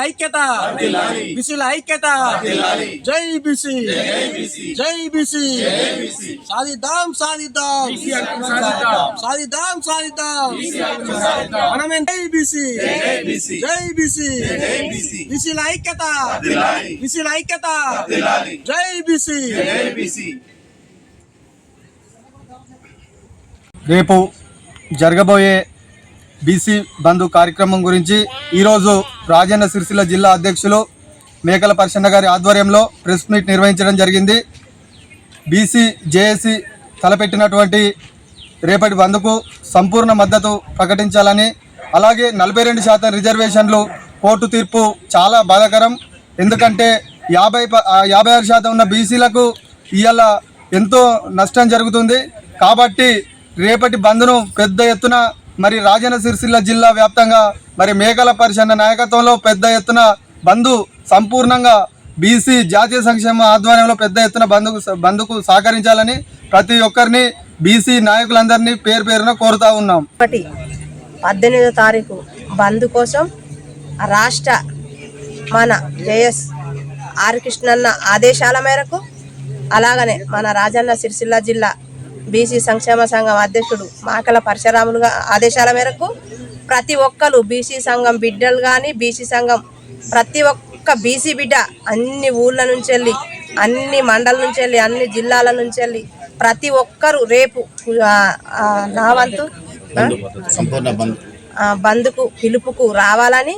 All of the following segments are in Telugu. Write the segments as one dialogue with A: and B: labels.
A: ఐక్యత బీసీల ఐక్యత జై బీసీ జై బీసీ సాధిద్దాం సాధిద్దాం సాధిద్దాం సాధిద్దాం మనమే జై బీసీ జై బీసీ బీసీల ఐక్యత బీసీల ఐక్యత జై బీసీ
B: రేపు జరగబోయే బీసీ బంధు కార్యక్రమం గురించి ఈరోజు రాజన్న సిరిసిల్ల జిల్లా అధ్యక్షులు మేకల పరిశన్న గారి ఆధ్వర్యంలో ప్రెస్ మీట్ నిర్వహించడం జరిగింది. బీసీ జేఏసీ తలపెట్టినటువంటి రేపటి బంద్కు సంపూర్ణ మద్దతు ప్రకటించాలని అలాగే నలభై రెండు శాతం రిజర్వేషన్లు కోర్టు తీర్పు చాలా బాధాకరం. ఎందుకంటే యాభై ప- యాభై ఆరు శాతం ఉన్న బీసీలకు ఇవాళ ఎంతో నష్టం జరుగుతుంది. కాబట్టి రేపటి బంద్ను పెద్ద ఎత్తున మరి రాజన్న సిరిసిల్ల జిల్లా వ్యాప్తంగా మరి మేకల పరిషన్న నాయకత్వంలో పెద్ద ఎత్తున బంధు సంపూర్ణంగా బీసీ జాతీయ సంక్షేమ ఆధ్వర్యంలో పెద్ద ఎత్తున బంధుకు బంధుకు సహకరించాలని ప్రతి ఒక్కరిని బీసీ నాయకులందరినీ పేరు పేరున కోరుతా ఉన్నాం.
C: ఒకటి పద్దెనిమిదో తారీఖు బంద్ కోసం రాష్ట్ర మన జేఎస్ ఆర్ కృష్ణన్న ఆదేశాల మేరకు అలాగనే మన రాజన్న సిరిసిల్ల జిల్లా బీసీ సంక్షేమ సంఘం అధ్యక్షుడు మాకల పరశురాములు ఆదేశాల మేరకు ప్రతి ఒక్కరు బీసీ సంఘం బిడ్డలు కానీ బీసీ సంఘం ప్రతి ఒక్క బీసీ బిడ్డ అన్ని ఊళ్ళ నుంచి వెళ్ళి అన్ని మండల నుంచి వెళ్ళి అన్ని జిల్లాల నుంచి వెళ్ళి ప్రతి ఒక్కరు రేపు నా వంతు బంద్కు పిలుపుకు రావాలని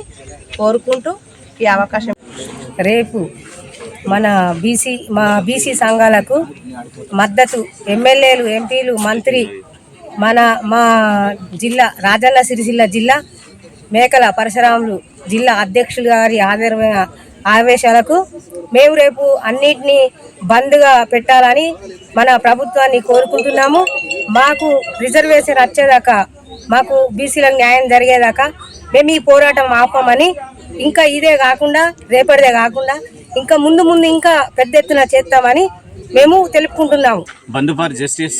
C: కోరుకుంటూ ఈ అవకాశం.
D: రేపు మన బీసీ మా బీసీ సంఘాలకు మద్దతు ఎమ్మెల్యేలు ఎంపీలు మంత్రి మన మా జిల్లా రాజన్న సిరిసిల్ల జిల్లా మేకల పరశురాములు జిల్లా అధ్యక్షులు గారి ఆదరమైన ఆవేశాలకు మేము రేపు అన్నిటినీ బంద్గా పెట్టాలని మన ప్రభుత్వాన్ని కోరుకుంటున్నాము. మాకు రిజర్వేషన్ వచ్చేదాకా మాకు బీసీలకు న్యాయం జరిగేదాకా మేము ఈ పోరాటం ఆపమని ఇంకా ఇదే కాకుండా రేపటిదే కాకుండా ఇంకా ముందు ముందు ఇంకా పెద్ద ఎత్తున చేస్తామని మేము తెలుపుకుంటున్నాము.
E: బంధు ఫర్ జస్టిస్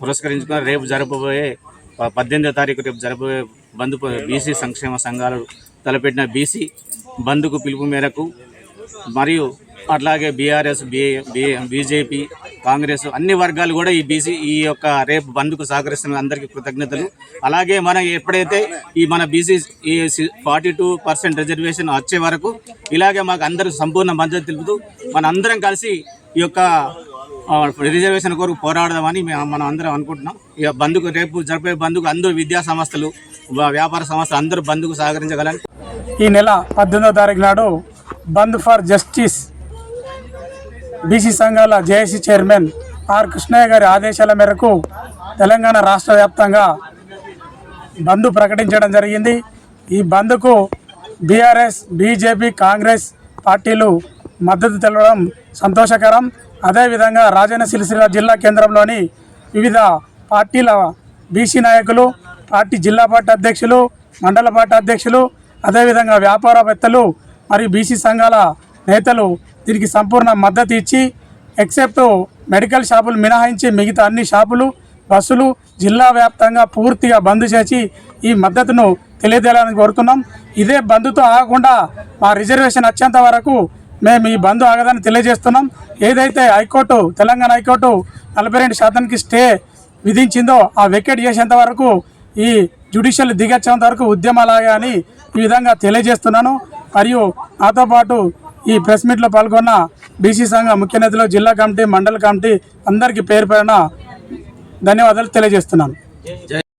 E: పురస్కరించుకున్న రేపు జరపబోయే పద్దెనిమిదో తారీఖు రేపు జరపబోయే బంధు బీసీ సంక్షేమ సంఘాలు తలపెట్టిన బీసీ బంధుకు పిలుపు మేరకు మరియు అట్లాగే బీఆర్ఎస్ బీ బీజేపీ కాంగ్రెస్ అన్ని వర్గాలు కూడా ఈ బీసీ ఈ యొక్క రేపు బంద్కు సహకరిస్తున్న అందరికీ కృతజ్ఞతలు. అలాగే మనం ఎప్పుడైతే ఈ మన బీసీ ఈ ఫార్టీ టూ పర్సెంట్ రిజర్వేషన్ వచ్చే వరకు ఇలాగే మాకు అందరూ సంపూర్ణ మద్దతు తెలుపుతూ మన అందరం కలిసి ఈ యొక్క రిజర్వేషన్ కొరకు పోరాడదామని మనం అందరం అనుకుంటున్నాం. ఇక బంధుకు రేపు జరిపే బంధుకు అందరూ విద్యా సంస్థలు వ్యాపార సంస్థలు అందరూ బంధుకు సహకరించగలని.
F: ఈ నెల పద్దెనిమిదో తారీఖు నాడు బంద్ ఫర్ జస్టిస్ బీసీ సంఘాల జేఏసీ చైర్మన్ ఆర్ కృష్ణయ్య గారి ఆదేశాల మేరకు తెలంగాణ రాష్ట్ర వ్యాప్తంగా బంద్ ప్రకటించడం జరిగింది. ఈ బంద్కు బీఆర్ఎస్ బీజేపీ కాంగ్రెస్ పార్టీలు మద్దతు తెలవడం సంతోషకరం. అదేవిధంగా రాజన్న సిరిసిల్ల జిల్లా కేంద్రంలోని వివిధ పార్టీల బీసీ నాయకులు పార్టీ జిల్లా పార్టీ అధ్యక్షులు మండల పార్టీ అధ్యక్షులు అదేవిధంగా వ్యాపారవేత్తలు మరియు బీసీ సంఘాల నేతలు దీనికి సంపూర్ణ మద్దతు ఇచ్చి ఎక్సెప్ట్ మెడికల్ షాపులు మినహాయించి మిగతా అన్ని షాపులు బస్సులు జిల్లా వ్యాప్తంగా పూర్తిగా బంద్ చేసి ఈ మద్దతును తెలియజేయాలని కోరుతున్నాం. ఇదే బంద్తో ఆగకుండా మా రిజర్వేషన్ వచ్చేంత వరకు మేము ఈ బంద్ ఆగదని తెలియజేస్తున్నాం. ఏదైతే హైకోర్టు తెలంగాణ హైకోర్టు నలభై రెండు శాతానికి స్టే విధించిందో ఆ వెకెట్ చేసేంత వరకు ఈ జ్యుడిషియల్ దిగొచ్చేంత వరకు ఉద్యమాలాగా అని ఈ విధంగా తెలియజేస్తున్నాను. మరియు నాతో పాటు ఈ ప్రెస్ మీట్లో పాల్గొన్న బీసీ సంఘ ముఖ్య నేతలు జిల్లా కమిటీ మండల కమిటీ అందరికీ పేరు పేరున ధన్యవాదాలు తెలియజేస్తున్నాను.